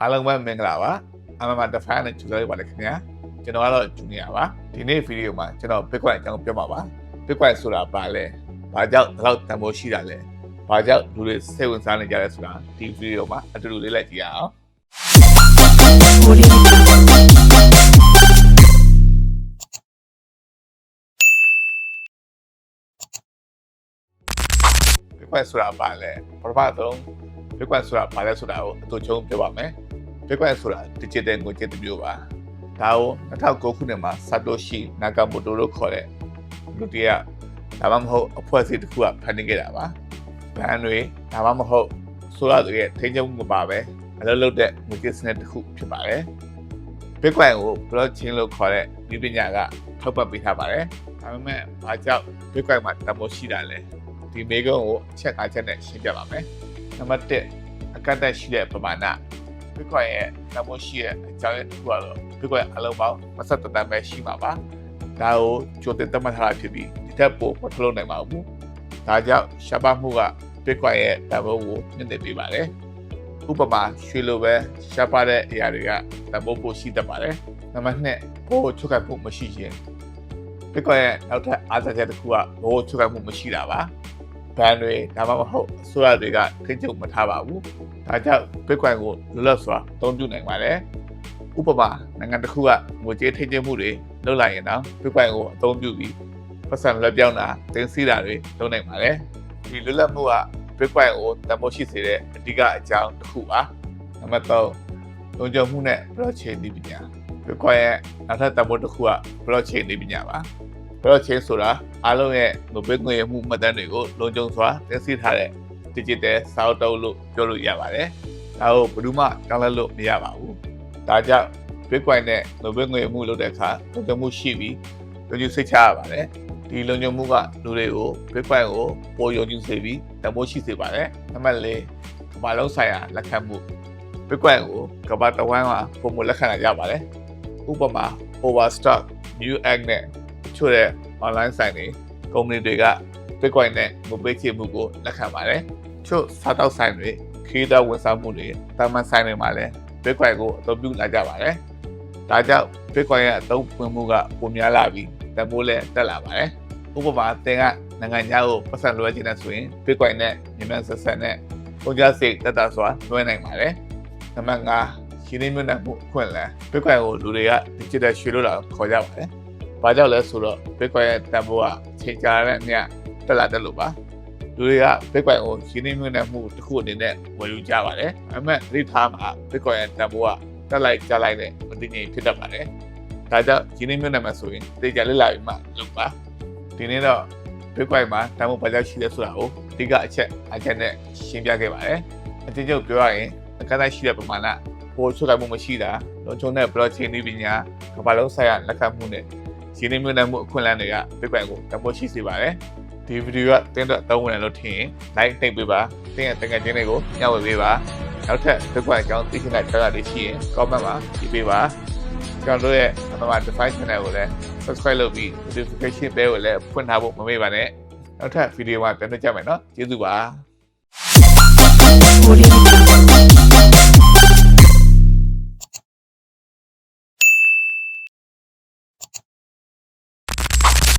အားလုံးပဲမင်္ဂလာပါအမမတဖန်နဲ့ကျူလိုက်ပါလေခင်ဗျာကျွန်တော်ကတော့ဂျူနီယာပါဒီနေ့ဗီဒီယိုမှာကျွန်တော် Bitcoin အကြောင်းပြောမှာပါ Bitcoin ဆိုတာဘာလဲဘာကြောင့်ဒီလောက်တန်ဖိုးရှိတာလဲဘာကြောင့်လူတွေစိတ်ဝင်စားနေကြလဲဆိုတာဒီဗီဒီယိုမှာအတူတူလေးလိုက်ကြည့်ရအောင် Bitcoin ဆိုတာဘာလဲပထမဆုံး Bitcoin ဆိုတာဘာလဲဆိုတာကိုအတူချုံပြောပါမယ် Bitcoin ဆိုတာ digital ငွေကြေးတစ်မျိုးပါဒါကို2009ခုနှစ်မှာ Satoshi Nakamoto လို့ခေါ်တဲ့လူတည်းကဒါမှမဟုတ်အဖွဲ့အစည်းတစ်ခုကဖန်တီးခဲ့တာပါဘဏ်တွေဒါမှမဟုတ်ဆိုရသူရဲ့ထိန်းချုပ်မှုပါပဲအလုပ်လုပ်တဲ့ငွေကြေးစနစ်တစ်ခုဖြစ်ပါတယ် Bitcoin ကို blockchain လို့ခေါ်တဲ့ဒီပညာကထောက်ပံ့ပေးထားပါတယ်ဒါပေမဲ့ဘာကြောင့် Bitcoin မှာတမိုးရှိတာလဲဒီမေကုန်းကိုအချက်အားချက်နဲ့ရှင်းပြပါမယ်နံပါတ်1အကန့်အသတ်ရှိတဲ့ပမာဏ Bitcoin ရဲ့တမိုးရှိတဲ့အကြောင်းရင်းတစ်ခုကတော့ Bitcoin အလုံးပေါင်း23တန်းပဲရှိမှာပါဒါကိုကြိုတင်သတ်မှတ်ထားတာဖြစ်ပြီးဒီထက်ပိုမထုတ်လုပ်နိုင်ပါဘူးဒါကြောင့်ရှားပါမှုက Bitcoin ရဲ့တမိုးကိုမြင့်တင်ပေးပါတယ်ဥပမာရွှေလိုပဲရှားပါတဲ့အရာတွေကတမိုးပိုရှိတတ်ပါတယ်နံပါတ်2ဘိုးချုပ်ကပ်မှုမရှိခြင်း Bitcoin ရဲ့နောက်ထပ်အားသာချက်တစ်ခုကဘိုးချုပ်ကပ်မှုမရှိတာပါ ဘဏ်တွေဒါမှမဟုတ်အစိုးရတွေကထိန်းချုပ်မထားပါဘူးဒါကြောင့် Bitcoin ကိုလွတ်လပ်စွာအသုံးပြုနိုင်ပါတယ်ဥပမာနိုင်ငံတစ်ခုကငွေကြေးထိန်းချုပ်မှုတွေလုပ်လိုက်ရင်တော့ Bitcoin ကိုအသုံးပြုပြီးပတ်စံလွှဲပြောင်းတာတင်စီတာတွေလုပ်နိုင်ပါတယ်ဒီလွတ်လပ်မှုက Bitcoin ကိုတန်ဖိုးရှိစေတဲ့အဓိကအကြောင်းတစ်ခုပါနံပါတ်3လုံခြုံမှုနဲ့ blockchain နည်းပညာ Bitcoin ရဲ့နောက်ထပ်တန်ဖိုးတစ်ခုက blockchain နည်းပညာပါ blockchain ဆိုတာအားလုံးရဲ့ငွေပေးငွေမှုမှတ်တမ်းတွေကိုလုံခြုံစွာသိသိထားတဲ့ digital စာအုပ်တုပ်လို့ပြောလို့ရပါတယ်။ဒါကိုဘယ်သူမှတောင်းလဲလို့မရပါဘူး။ဒါကြောင့် Bitcoin နဲ့ငွေပေးငွေမှုလုပ်တဲ့အခါလုံခြုံမှုရှိပြီးလုံခြုံစိတ်ချရပါတယ်။ဒီလုံခြုံမှုကလူတွေကို Bitcoin ကိုပိုယုံကြည်စေပြီးတမိုးရှိစေပါတယ်။နံပါတ်၄ကမ္ဘာလုံးဆိုင်ရာလက်ခံမှု Bitcoin ကိုကမ္ဘာတစ်ဝန်းမှာပုံမလက်ခံနိုင်ကြပါတယ်။ဥပမာ Overstock, Newegg နဲ့ ချို့တဲ့ online ဆိုင်တွေကုမ္ပဏီတွေက Bitcoin နဲ့ငွေပေးချေမှုကိုလက်ခံပါတယ်။ချို့စားတောက်ဆိုင်တွေခရီးသွားဝန်ဆောင်မှုတွေတာမန်ဆိုင်တွေမှာလည်း Bitcoin ကိုအသုံးပြုလာကြပါတယ်။ဒါကြောင့် Bitcoin ရဲ့အသုံးဝင်မှုကပိုများလာပြီးတန်ဖိုးလည်းတက်လာပါတယ်။ဥပမာသင်ကနိုင်ငံခြားကိုပတ်စံလွှဲခြင်းနဲ့ဆိုရင် Bitcoin နဲ့မြန်မာဆက်ဆက်နဲ့ကုန်ကျစရိတ်တက်တာစွာလွှဲနိုင်ပါတယ်။နံပါတ်5ရှင်းလင်းမြတ်မှုအခွင့်အလမ်း Bitcoin ကိုလူတွေက digital ရွှေလို့လာခေါ်ကြပါတယ်။ ဘာကြောင့်လဲဆိုတော့ Bitcoin ရဲ့တန်ဖိုးကချိန်ကြာတဲ့အမြတ်တက်လာတယ်လို့ပါလူတွေက Bitcoin ကိုရှင်းလင်းမြတ်မှုတစ်ခုအနေနဲ့ဝယ်ယူကြပါတယ်။အမှန်ဒီထားမှာ Bitcoin ရဲ့တန်ဖိုးကတက်လိုက်ကြလိုက်တဲ့မတည်ငြိမ်ဖြစ်တတ်ပါတယ်။ဒါကြောင့်ရှင်းလင်းမြတ်မှာဆိုရင်တေချာလေးလာပြီးမှလုပ်ပါ။ဒီနေ့တော့ Bitcoin မှာတန်ဖိုးဘာကြောင့်ရှိလဲဆိုတာကိုအဓိကအချက်အချက်နဲ့ရှင်းပြခဲ့ပါတယ်။အချင်းချင်းပြောရရင်အကန့်အသတ်ရှိတဲ့ပမာဏပိုချုပ်ကိုင်မှုမရှိတာလုံခြုံတဲ့ blockchain နည်းပညာကမ္ဘာလုံးဆိုင်ရာလက်ခံမှုနဲ့ ရှင်းလင်းမြတ်မှုအခွင့်အလမ်းတွေက Bitcoin ကိုတန်ဖိုးရှိစေပါတယ်။ဒီဗီဒီယိုကတင်းတော့သုံးဝင်တယ်လို့ထင်ရင် like နှိပ်ပေးပါတင်းရဲ့တကယ်ချင်းတွေကိုညှောက်ဝေပေးပါနောက်ထပ် Bitcoin အကြောင်းသိချင်တဲ့ကြောက်ရလေးရှိရင် comment မှာရေးပေးပါကျွန်တော်တို့ရဲ့အမှန် Define Channel ကိုလည်း subscribe လုပ်ပြီး notification bell ကိုလည်းဖွင့်ထားဖို့မမေ့ပါနဲ့နောက်ထပ်ဗီဒီယိုမှာပြန်တွေ့ကြမယ်နော်ကျေးဇူးပါ Audio